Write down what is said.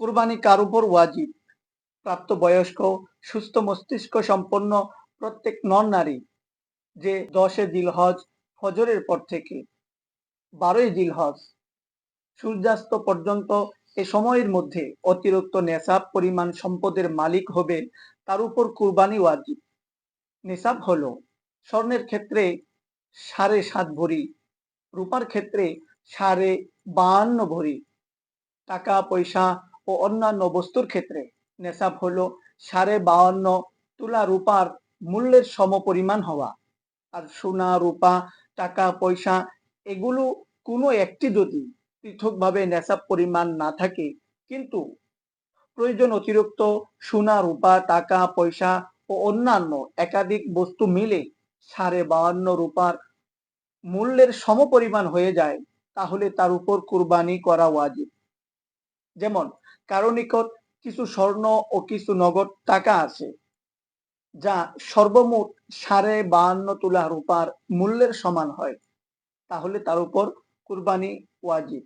কুরবানি কার উপর ওয়াজিব? প্রাপ্তবয়স্ক সুস্থ মস্তিষ্ক সম্পন্ন প্রত্যেক নর নারী যে দশে জিলহজ ফজরের পর থেকে বারোই জিলহজ সূর্যাস্ত পর্যন্ত এ সময়ের মধ্যে অতিরিক্ত নেশাব পরিমাণ সম্পদের মালিক হবে, তার উপর কুরবানি ওয়াজিব। নেশাব হল স্বর্ণের ক্ষেত্রে সাড়ে সাত ভরি, রূপার ক্ষেত্রে সাড়ে বাহান্ন ভরি। টাকা, পয়সা ও অন্যান্য বস্তুর ক্ষেত্রে নেশাব হলো সাড়ে বাহান্ন তুলা রূপার মূল্যের সমপরিমাণ হওয়া। আর সোনা, রূপা, টাকা, পয়সা এগুলো কোনো একটি যদি পৃথকভাবে নেশাব পরিমাণ না থাকে, কিন্তু প্রয়োজন অতিরিক্ত সোনা, রূপা, টাকা, পয়সা ও অন্যান্য একাধিক বস্তু মিলে সাড়ে বাহান্ন রূপার মূল্যের সমপরিমাণ হয়ে যায়, তাহলে তার উপর কুরবানি করা ওয়াজিব। যেমন কারও নিকট কিছু স্বর্ণ ও কিছু নগদ টাকা আছে, যা সর্বমোট সাড়ে বাহান্ন তুলা রূপার মূল্যের সমান হয়, তাহলে তার উপর কুরবানি ওয়াজিব।